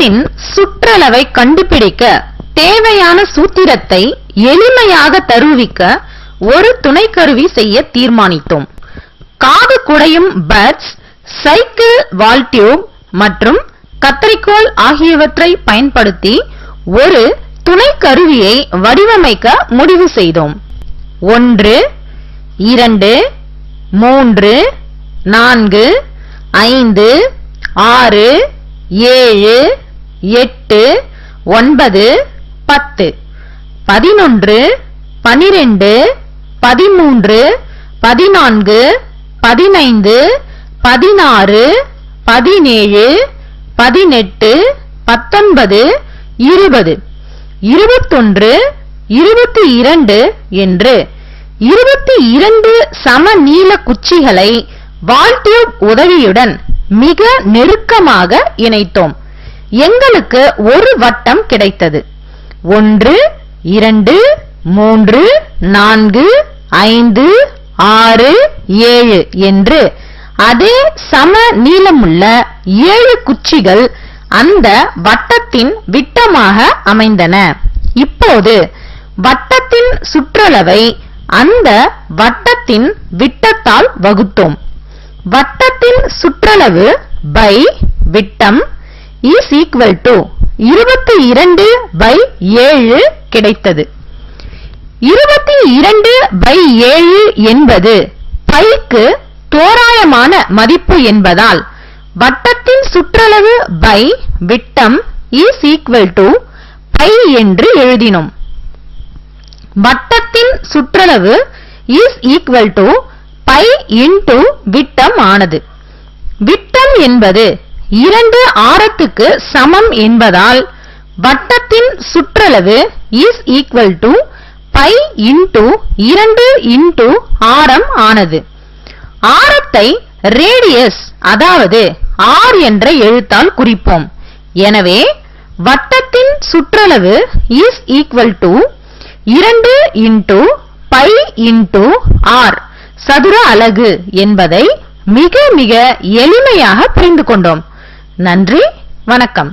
வட்டத்தின் சுற்றளவை கண்டுபிடிக்க தேவையான சூத்திரத்தை எளிமையாக தருவிக்க ஒரு துணைக்கருவி செய்ய தீர்மானித்தோம். காது குடையும் பட்ஸ் சைக்கிள் வால் டியூப் மற்றும் கத்தரிக்கோல் ஆகியவற்றை பயன்படுத்தி ஒரு துணைக்கருவியை வடிவமைக்க முடிவு செய்தோம். ஒன்று இரண்டு மூன்று நான்கு ஐந்து ஆறு ஏழு எட்டு ஒன்பது பத்து. பதினொன்று பனிரெண்டு பதிமூன்று பதினான்கு பதினைந்து பதினாறு பதினேழு பதினெட்டு பத்தொன்பது இருபது. இருபத்தொன்று இருபத்தி இரண்டு என்று. இருபத்தி இரண்டு சம நீள குச்சிகளை வால்டியூப் உதவியுடன் மிக நெருக்கமாக இணைத்தோம். எங்களுக்கு ஒரு வட்டம் கிடைத்தது. ஒன்று இரண்டு மூன்று நான்கு ஐந்து ஆறு ஏழு என்று அதே சம நீளமுள்ள ஏழு குச்சிகள் அந்த வட்டத்தின் விட்டமாக அமைந்தன. இப்போது வட்டத்தின் சுற்றளவை அந்த வட்டத்தின் விட்டத்தால் வகுத்தோம். வட்டத்தின் சுற்றளவு பை விட்டம் இஸ் ஈக்குவல் டு இருபத்தி இரண்டு பை ஏழு கிடைத்தது. இருபத்தி இரண்டு பை ஏழு என்பது பைக்கு தோராயமான மதிப்பு என்பதால் வட்டத்தின் சுற்றளவு பை விட்டம் இஸ் ஈக்குவல் டு பை என்று எழுதினோம். வட்டத்தின் சுற்றளவு is equal to pi into விட்டம் ஆனது. விட்டம் என்பது இரண்டு ஆரத்துக்கு சமம் என்பதால் வட்டத்தின் சுற்றளவு is equal to pi into இரண்டு இன்டு ஆரம் ஆனது. ஆரத்தை ரேடியஸ் அதாவது ஆர் என்ற எழுத்தால் குறிப்போம். எனவே வட்டத்தின் சுற்றளவு இஸ் ஈக்குவல் டு இரண்டு இன்டு பை இன்டு ஆர் சதுர அலகு என்பதை மிக மிக எளிமையாக புரிந்து கொண்டோம். நன்றி வணக்கம்.